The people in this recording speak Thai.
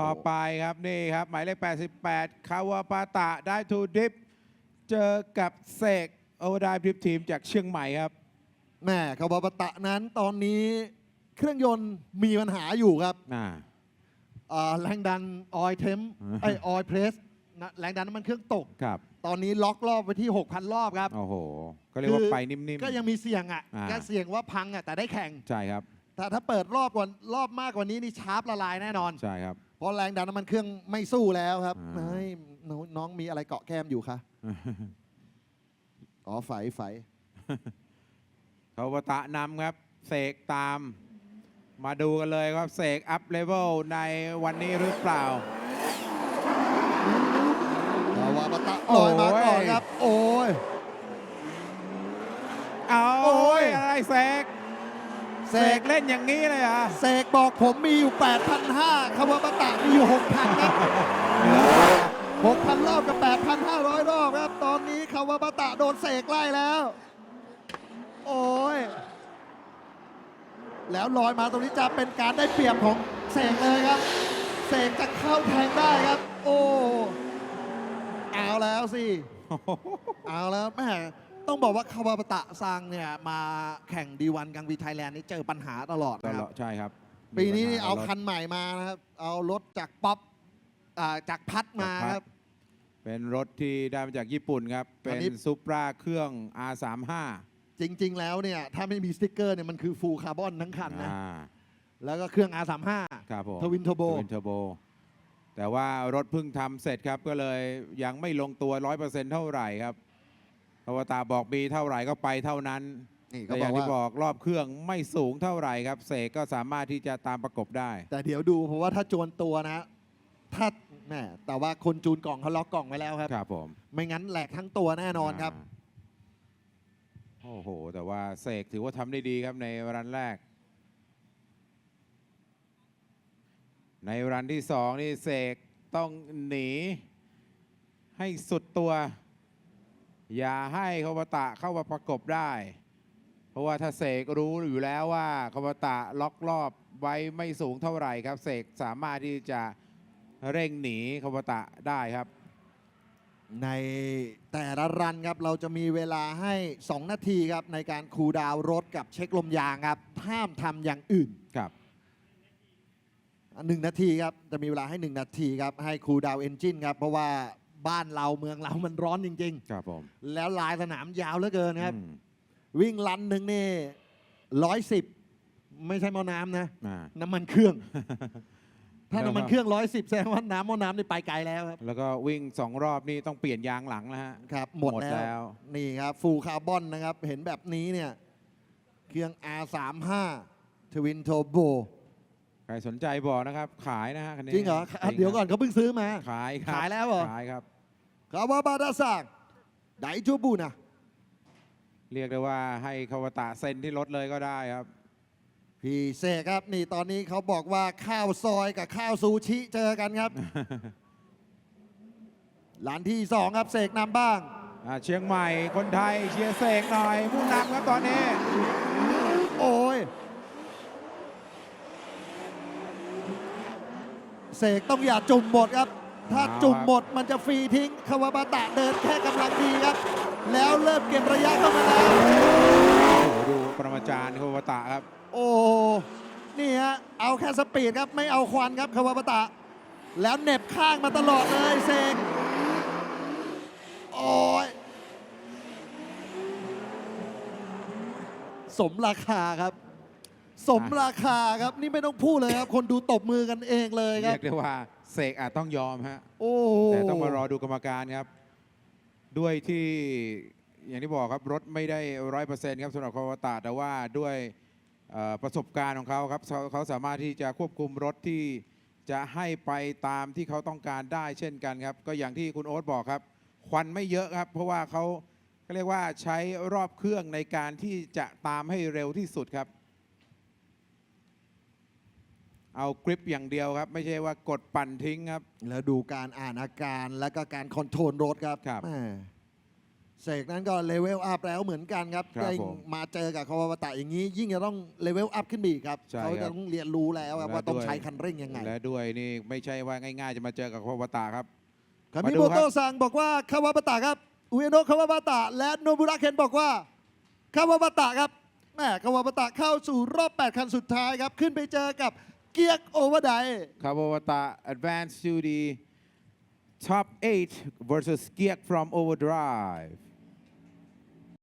ต่อไปครับนี่ครับ หมายเลข 88 คาวาปาตะได้ทูดริฟเจอกับเสกโอเวอร์ไดริฟทีมจากเชียงใหม่ครับ แม่คาวาบาตะนั้นตอนนี้เครื่องยนต์มีปัญหาอยู่ครับน่าอ่าแรงดันออยเทมอืมไอออยเพรสแรงดันน้ำมันเครื่องตก ครับ ตอนนี้ล็อกรอบไปที่ 6,000 รอบครับ โอ้โห ก็เรียกว่าคือ ไปนิ่มๆก็ยังมีเสี่ยงอะอ่า ก็เสี่ยงว่าพังอะแต่ได้แข่งใช่ครับ แต่ถ้าเปิดรอบกว่ารอบมากกว่านี้นี่ชาร์ปละลายแน่นอน ใช่ครับ เพราะแรงดันน้ำมันเครื่องไม่สู้แล้วครับอ่า เฮ้ยน้องน้องมีอะไรเกาะแก้มอยู่คะอ๋อไฝไฝคาวาตะนำครับ เสกตาม มาดูกันเลยครับ เสกอัพเลเวลในวันนี้หรือเปล่าคาวาบาตะลอยมาก่อนครับ โอ้ย เอาโอ้ย อะไรเสก เสเสกกเล่นอย่างนี้เลยเหรอะเสกบอกผมมีอยู่ 8,500คาวาบาตะมีอยู่ 6,000ครับ6,000 รอบกับ 8,500 รอบครับ ตอนนี้คาวาบาตะโดนเสกไล่แล้ว โอ้ย แล้วลอยมาตรงนี้จะเป็นการได้เปรียบของเสกเลยครับ เสกจะเข้าแทงได้ครับ โอ้ เอาแล้วสิ เอาแล้วแม่ ต้องบอกว่าคาวาบาตะซังเนี่ยมาแข่งดีวันกังวีไทยแลนด์นี่เจอปัญหาตลอดตนะคลรัอบดใช่ครับปีนี้มีนี่ปัญหเอารถคันใหม่มานะครับ เอารถจากป๊อปอ่าจากพัดมาจากพัดครับ เป็นรถที่ได้มาจากญี่ปุ่นครับ อัเป็นนนี้ ซูปราเครื่อง R35 จริง ๆ แล้วเนี่ยถ้าไม่มีสติกเกอร์เนี่ยมันคือฟูลคาร์บอนทั้งคันนะอ่าแล้วก็เครื่อง R35 ครับผมทวินเทอร์โบ ทวินเทอร์โบ แต่ว่ารถเพิ่งทำเสร็จครับก็เลยยังไม่ลงตัว 100%เท่าไหร่ครับ อวตารบอกมีเท่าไหร่ก็ไปเท่านั้นนี่ก็แต่อบอย่างกที่ว่าบอกรอบเครื่องไม่สูงเท่าไหร่ครับ เสกก็สามารถที่จะตามประกบได้ แต่เดี๋ยวดูเพราะว่าถ้าจวนตัวนะ ถ้าแม่แต่ว่าคนจูนกล่องเขาล็อกกล่องไว้แล้วครับ ครับผมไม่งั้นแหลกทั้งตัวแน่นอนครับาโอ้โห แต่ว่าเสกถือว่าทำได้ดีครับในรันแรก ในรันที่สองนี่เสกต้องหนี ให้สุดตัว อย่าให้คาวาตะเข้ามาประกบได้ เพราะว่าถ้าเสกรู้อยู่แล้วว่าคาวาตะล็อกรอบไว้ไม่สูงเท่าไหร่ครับเสกสามารถที่จะเร่งหนีคาวาตะได้ครับ ในแต่ละรันครับเราจะมีเวลาให้ 2 นาทีครับในการคูลดาวน์รถกับเช็คลมยางครับห้ามทำอย่างอื่นครับหนึ่งนาทีครับจะมีเวลาให้ 1 นาทีครับให้คูลดาวน์เอนจินครับเพราะว่า บ้านเราเมืองเรามันร้อนจริง ครับผมๆ แล้วลายสนามยาวเหลือเกินครับ อืมวิ่งรันหนึ่งนี่ร้อยสิบไม่ใช่หมอน้ำนะ อ่า น้ำมันเครื่อง ถ้าแล้วก็ น้ำมันเครื่องร้อยสิบแสดงว่าน้ำหมอน้ำนี่ไปไกลแล้วครับ แล้วก็วิ่งสองรอบนี่ต้องเปลี่ยนยางหลังแล้วฮะ ครับ หมดหมดแล้แล้ว ว นี่ครับฟูลคาร์บอนนะครับ เห็นแบบนี้เนี่ย เครื่อง R35 Twin Turbo ใครสนใจบอกนะครับ ขายนะฮะคันนี้จริงเหรอจริงเดี๋ยวก่อนเขาเพิ่งซื้อมา ขายครับขายแล้วเหรอ ขายครับ คาวาบาดาซังไดจูบูนะเรียกได้ว่าให้คาวาตะเซ็นที่รถเลยก็ได้ครับ พี่เสกครับนี่ตอนนี้เขาบอกว่าข้าวซอยกับข้าวซูชิเจอกันครับร้านที่สองครับเสกนำบ้าง อ่าเชียงใหม่คนไทยเชียร์เสกหน่อย ผู้นำครับตอนนี้ โอ้ย เสกต้องอย่าจุ่มหมดครับ ถ้าจุ่มหมดมันจะฟรีทิ้งคาวาบาตะเดินแค่กำลังดีครับ แล้วเริ่มเก็บระยะเข้ามาแล้วโอ้โหดูปรมาจารย์คาวาตะครับ โอ้นี่ฮะเอาแค่สปีดครับไม่เอาควันครับคาวาบาตะ แล้วเหน็บข้างมาตลอดเลยเซงโอ้ยสมราคาครับ สมราคาครับนี่ไม่ต้องพูดเลยครับ คนดูตบมือกันเองเลยคเรีรัยบกได้ว่าเสกอาจต้องยอมฮะ โอ้แต่ต้องมารอดูกรรมการครับ ด้วยที่อย่างที่บอกครับรถไม่ได้ร้อยเปอร์เซ็นต์ครับสำหรับคาวาตะแต่ว่าด้วยเอ่อประสบการณ์ของเขาครับเขาเขาสามารถที่จะควบคุมรถที่จะให้ไปตามที่เขาต้องการได้เช่นกันครับ ก็อย่างที่คุณโอ๊ตบอกครับ ควันไม่เยอะครับ เพราะว่าเขาเขาเรียกว่าใช้รอบเครื่องในการที่จะตามให้เร็วที่สุดครับ เอากริปอย่างเดียวครับ ไม่ใช่ว่ากดปั่นทิ้งครับ แล้วดูการอ่านอาการและก็การคอนโทรลรถครับครับแม่เสกนั้นก็เลเวลอัพแล้วเหมือนกันครับครับยิ่งผมมาเจอกับคาวาบาตะอย่างนี้ ยิ่งจะต้องเลเวลอัพขึ้นไปอีกครับใช่เขาครัจะบต้องเรียนรู้แล้วครับและว่าต้องด้วยใช้คันเร่งยังไง และด้วยนี่ไม่ใช่ว่าง่าย ๆ จะมาเจอกับคาวาตาครับ คามามิดูโมครับ โตะซังบอกว่าคาวาบาตะครับอุเอโนะคาวาบาตะ และโนบุระเคนบอกว่าคาวาบาตะครับแม่คาวาบาตะเข้าสู่รอบ 8 คันสุดท้ายครับ ขึ้นไปเจอกับ เกียร์โอเวอร์ได คาวาตา advance to the top 8 versus Geek from Overdrive